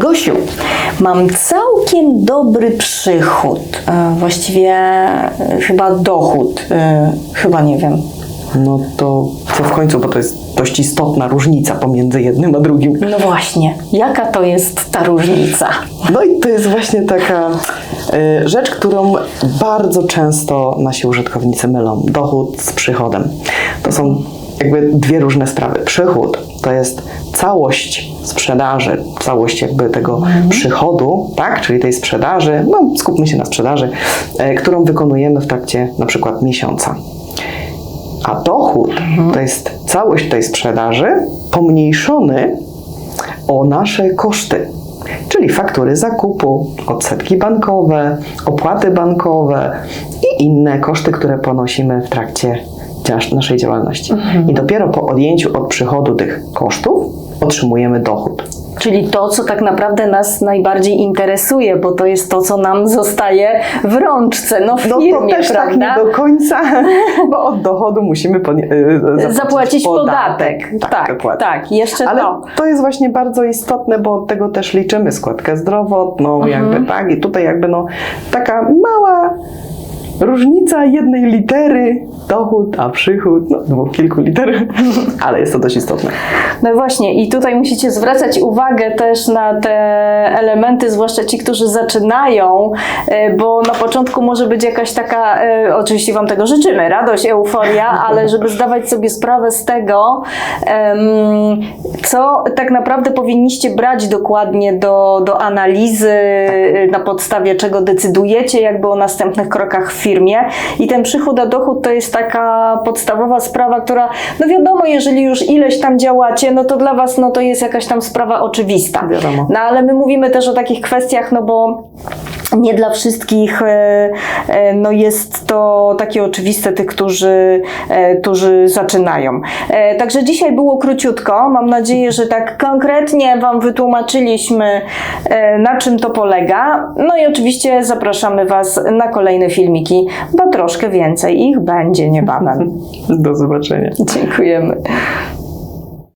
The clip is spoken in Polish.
Tosiu, mam całkiem dobry przychód, e, właściwie e, chyba dochód, e, chyba nie wiem. No to co w końcu, bo to jest dość istotna różnica pomiędzy jednym a drugim. No właśnie, jaka to jest ta różnica? No i to jest właśnie taka y, rzecz, którą bardzo często nasi użytkownicy mylą. Dochód z przychodem. To są jakby dwie różne sprawy. Przychód to jest całość sprzedaży, całość jakby tego przychodu, tak, czyli tej sprzedaży, no skupmy się na sprzedaży, y, którą wykonujemy w trakcie na przykład miesiąca. A dochód to jest całość tej sprzedaży pomniejszony o nasze koszty, czyli faktury zakupu, odsetki bankowe, opłaty bankowe i inne koszty, które ponosimy w trakcie naszej działalności. I dopiero po odjęciu od przychodu tych kosztów otrzymujemy dochód. Czyli to, co tak naprawdę nas najbardziej interesuje, bo to jest to, co nam zostaje w rączce, no w No firmie, to też tak prawda? nie do końca, bo od dochodu musimy ponie- y, zapłacić, Zapłacić podatek. Tak, Tak, dokładnie. tak, jeszcze Ale to. to jest właśnie bardzo istotne, bo od tego też liczymy składkę zdrowotną, Mhm. jakby tak. I tutaj jakby no taka mała różnica jednej litery, dochód, a przychód, no dwóch, kilku liter, ale jest to dość istotne. No właśnie, i tutaj musicie zwracać uwagę też na te elementy, zwłaszcza ci, którzy zaczynają, e, bo na początku może być jakaś taka, e, oczywiście Wam tego życzymy, radość, euforia, ale żeby zdawać sobie sprawę z tego, co tak naprawdę powinniście brać dokładnie do, do analizy, e, na podstawie czego decydujecie jakby o następnych krokach w firmie. I ten przychód a dochód to jest taka podstawowa sprawa, która, no wiadomo, jeżeli już ileś tam działacie, no to dla Was no to jest jakaś tam sprawa oczywista. Wiadomo. No ale my mówimy też o takich kwestiach, no bo nie dla wszystkich e, e, no jest to takie oczywiste, tych, którzy, e, którzy zaczynają. Także dzisiaj było króciutko. Mam nadzieję, że tak konkretnie Wam wytłumaczyliśmy, na czym to polega. No i oczywiście zapraszamy Was na kolejne filmiki, bo troszkę więcej ich będzie niebawem. Do zobaczenia. Dziękujemy.